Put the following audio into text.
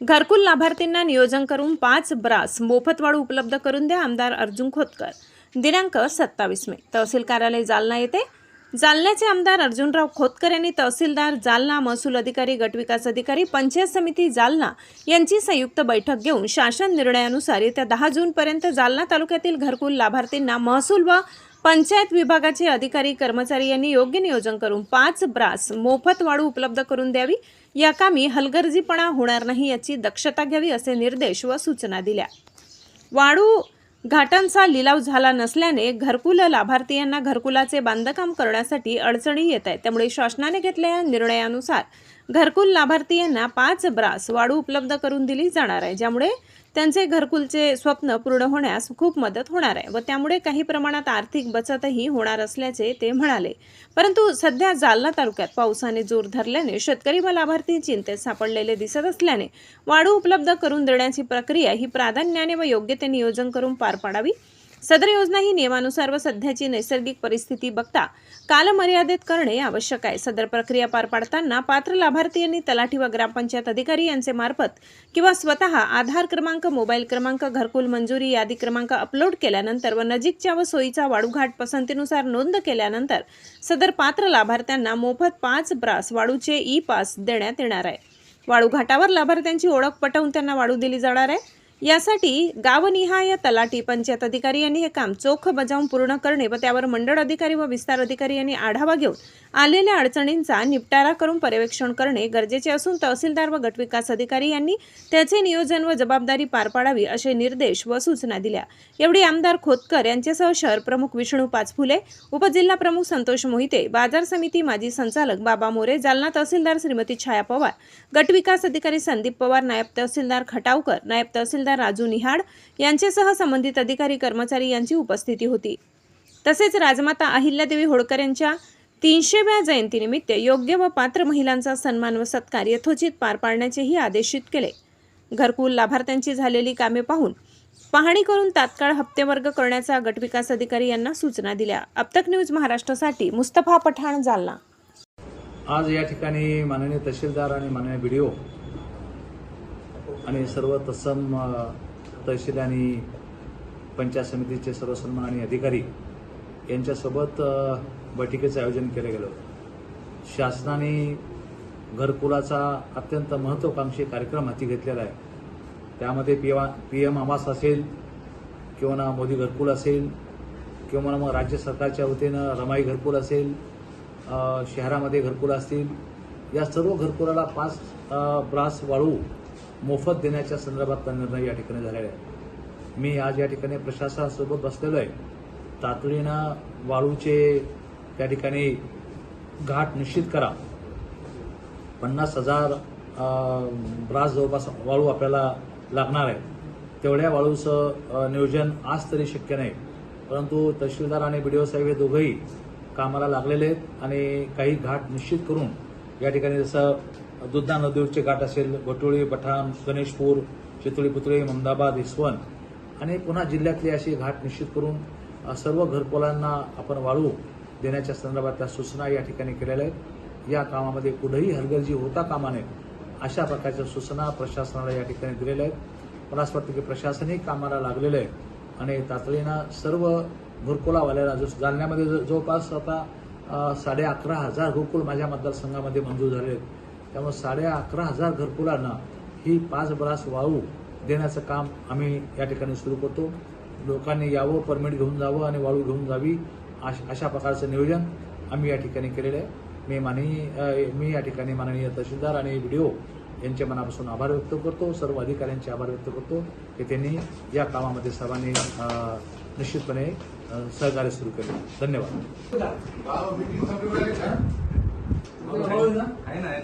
घरकुल लाभार्थींना नियोजन करून पाच ब्रास मोफत वाळू उपलब्ध करून द्या आमदार अर्जुन खोतकर. दिनांक सत्तावीस मे. तहसील कार्यालय जालना येथे. जालन्याचे आमदार अर्जुनराव खोतकर यांनी तहसीलदार जालना महसूल अधिकारी गटविकास अधिकारी पंचायत समिती जालना यांची संयुक्त बैठक घेऊन शासन निर्णयानुसार येत्या दहा जूनपर्यंत जालना तालुक्यातील घरकुल लाभार्थींना महसूल व पंचायत विभागाचे अधिकारी कर्मचारी यांनी योग्य नियोजन करून पाच ब्रास मोफत वाळू उपलब्ध करून द्यावी. या कामी हलगर्जीपणा होणार नाही याची दक्षता घ्यावी असे निर्देश व सूचना दिल्या. वाळू घाटांचा लिलाव झाला नसल्याने घरकुल लाभार्थीयांना घरकुलाचे बांधकाम करण्यासाठी अडचणी येत आहेत. त्यामुळे शासनाने घेतलेल्या निर्णयानुसार घरकुल लाभार्थी यांना पाच ब्रास वाळू उपलब्ध करून दिली जाणार आहे ज्यामुळे त्यांचे घरकुलचे स्वप्न पूर्ण होण्यास खूप मदत होणार आहे व त्यामुळे काही प्रमाणात आर्थिक बचतही होणार असल्याचे ते म्हणाले. परंतु सध्या जालना तालुक्यात पावसाने जोर धरल्याने शेतकरी व लाभार्थी चिंतेत सापडलेले दिसत असल्याने वाळू उपलब्ध करून देण्याची प्रक्रिया ही प्राधान्याने व योग्य ते नियोजन करून पार पाडावी सदर योजना ही नियमानुसार व सध्याची नैसर्गिक परिस्थिती बघता कालमर्यादेत करणे आवश्यक आहे. सदर प्रक्रिया पार पाडताना पात्र लाभार्थी यांनी तलाठी व ग्रामपंचायत अधिकारी यांचे मार्फत किंवा स्वतः आधार क्रमांक मोबाईल क्रमांक घरकुल मंजुरी यादी क्रमांक अपलोड केल्यानंतर व नजीकच्या व सोयीचा वाळूघाट पसंतीनुसार नोंद केल्यानंतर सदर पात्र लाभार्थ्यांना मोफत पाच ब्रास वाळूचे ई पास देण्यात येणार आहे. वाळूघाटावर लाभार्थ्यांची ओळख पटवून त्यांना वाळू दिली जाणार आहे. यासाठी गावनिहाय तलाठी पंचायत अधिकारी यांनी हे काम चोख बजावून पूर्ण करणे व त्यावर मंडळ अधिकारी व विस्तार अधिकारी यांनी आढावा घेऊन आलेल्या अडचणींचा निपटारा करून पर्यवेक्षण करणे गरजेचे असून तहसीलदार व गटविकास अधिकारी यांनी त्याचे नियोजन व जबाबदारी पार पाडावी असे निर्देश व सूचना दिल्या. एवढी आमदार खोतकर यांच्यासह शहर प्रमुख विष्णू पाचफुले उपजिल्हा प्रमुख संतोष मोहिते बाजार समिती माजी संचालक बाबा मोरे जालना तहसीलदार श्रीमती छाया पवार गटविकास अधिकारी संदीप पवार नायब तहसीलदार खटावकर नायब तहसीलदार राजू निहाड यांच्यासह संबंधित अधिकारी कर्मचारी यांची उपस्थिती होती. तसेच राजमाता अहिल्यादेवी होळकर यांच्या तीनशेव्या जयंतीनिमित्त योग्य व पात्र महिलांचा सन्मान व सत्कार यथोचित पार पाडण्याचेही आदेशित केले. घरकुल लाभार्थ्यांची झालेली कामे पाहून पाहणी करून तात्काळ हप्ते वर्ग करण्याचा गटविकास अधिकारी यांना सूचना दिल्या. अबतक न्यूज महाराष्ट्रासाठी मुस्तफा पठाण जालना. आज या ठिकाणी माननीय तहसीलदार आणि माननीय बी आणि सर्व तत्सम तहसील आणि पंचायत समितीचे सर्व सन्माननीय अधिकारी यांच्यासोबत बैठकीचं आयोजन केलं गेलं होतं. शासनाने घरकुलाचा अत्यंत महत्त्वाकांक्षी कार्यक्रम हाती घेतलेला आहे. त्यामध्ये पी पी एम आवास असेल किंवा ना मोदी घरकुल असेल किंवा मग राज्य सरकारच्या वतीनं रमाई घरकुल असेल शहरामध्ये घरकुल असतील या सर्व घरकुलाला पाच ब्रास वाळू मोफत देण्याच्या संदर्भातला निर्णय या ठिकाणी झालेला आहे मी आज या ठिकाणी प्रशासनासोबत बसलेलो आहे. तातडीनं वाळूचे त्या ठिकाणी घाट निश्चित करा. पन्नास हजार ब्रास जवळपास वाळू आपल्याला लागणार आहे तेवढ्या वाळूचं नियोजन आज तरी शक्य नाही. परंतु तहसीलदार आणि बी साहेब हे दोघंही कामाला लागलेले आहेत आणि काही घाट निश्चित करून या ठिकाणी जसं दुधना नदीवरचे घाट असेल भटोळे पठाण गणेशपूर चितळी पुतळी ममदाबाद इसवण. आणि पुन्हा जिल्ह्यातले असे घाट निश्चित करून सर्व घरकुलांना आपण वाळू देण्याच्या संदर्भातल्या सूचना या ठिकाणी केलेल्या आहेत. या कामामध्ये कुठेही हलगर्जी होता कामा नये अशा प्रकारच्या सूचना प्रशासनाला या ठिकाणी दिलेल्या आहेत. मला असं वाटतं की प्रशासनही कामाला लागलेलं आहे. आणि तातडीनं सर्व घरकुलावाल्याला जो जालन्यामध्ये जवळपास आता साडे अकरा हजार घरकुल माझ्या मतदारसंघामध्ये मंजूर झाले आहेत. त्यामुळे साडे अकरा हजार घरकुलांना ही पाच ब्रास वाळू देण्याचं काम आम्ही या ठिकाणी सुरू करतो. लोकांनी यावं परमिट घेऊन जावं आणि वाळू घेऊन जावी अश- अशा प्रकारचं नियोजन आम्ही या ठिकाणी केलेलं आहे. मी माननीय मी या ठिकाणी माननीय तहसीलदार आणि व्हिडिओ यांच्या मनापासून आभार व्यक्त करतो. सर्व अधिकाऱ्यांचे आभार व्यक्त करतो की त्यांनी या कामामध्ये सर्वांनी निश्चितपणे सहकार्य सुरू केले. धन्यवाद. thôi nữa cái này